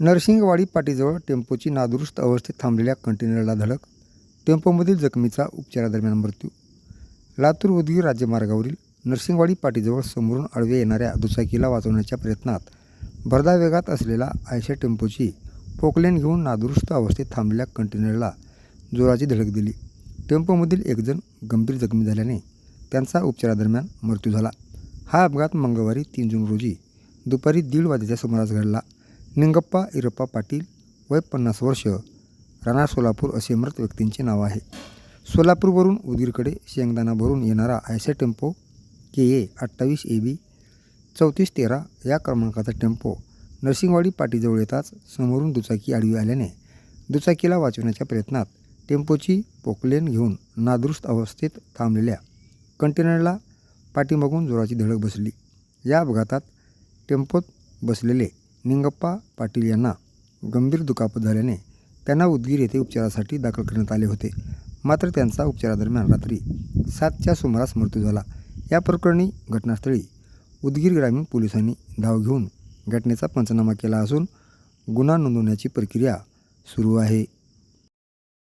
नरसिंगवाडी पाटीजवळ टेम्पोची नादुरुस्त अवस्थेत थांबलेल्या कंटेनरला धडक टेम्पोमधील जखमीचा उपचारादरम्यान मृत्यू. लातूर उदगीर राज्यमार्गावरील नरसिंगवाडी पाटीजवळ समोरून आडवे येणाऱ्या दुचाकीला वाचवण्याच्या प्रयत्नात भरदा वेगात असलेला आयशा टेम्पोची पोकलेन घेऊन नादुरुस्त अवस्थेत थांबलेल्या कंटेनरला जोराची धडक दिली. टेम्पोमधील एकजण गंभीर जखमी झाल्याने त्यांचा उपचारादरम्यान मृत्यू झाला. हा अपघात मंगळवारी तीन जून रोजी दुपारी दीड वाजेच्या सुमारास घडला. निंगप्पा इरप्पा पाटील वय पन्नास वर्ष राणा सोलापूर असे मृत व्यक्तींचे नाव आहे. सोलापूरवरून उदगीरकडे शेंगदाणा भरून येणारा आयसे टेम्पो के ए अठ्ठावीस ए बी चौतीस तेरा या क्रमांकाचा टेम्पो नरसिंगवाडी पाटीजवळ येताच समोरून दुचाकी आडवी आल्याने दुचाकीला वाचवण्याच्या प्रयत्नात टेम्पोची पोकलेन घेऊन नादुरुस्त अवस्थेत थांबलेल्या कंटेनरला पाठीमागून जोराची धडक बसली. या अपघातात टेम्पोत बसलेले निंगप्पा पाटील यांना गंभीर दुखापत झाल्याने त्यांना उदगीर येथे उपचारासाठी दाखल करण्यात आले होते. मात्र त्यांचा उपचारादरम्यान रात्री सातच्या सुमारास मृत्यू झाला. या प्रकरणी घटनास्थळी उदगीर ग्रामीण पोलिसांनी धाव घेऊन घटनेचा पंचनामा केला असून गुन्हा नोंदवण्याची प्रक्रिया सुरू आहे.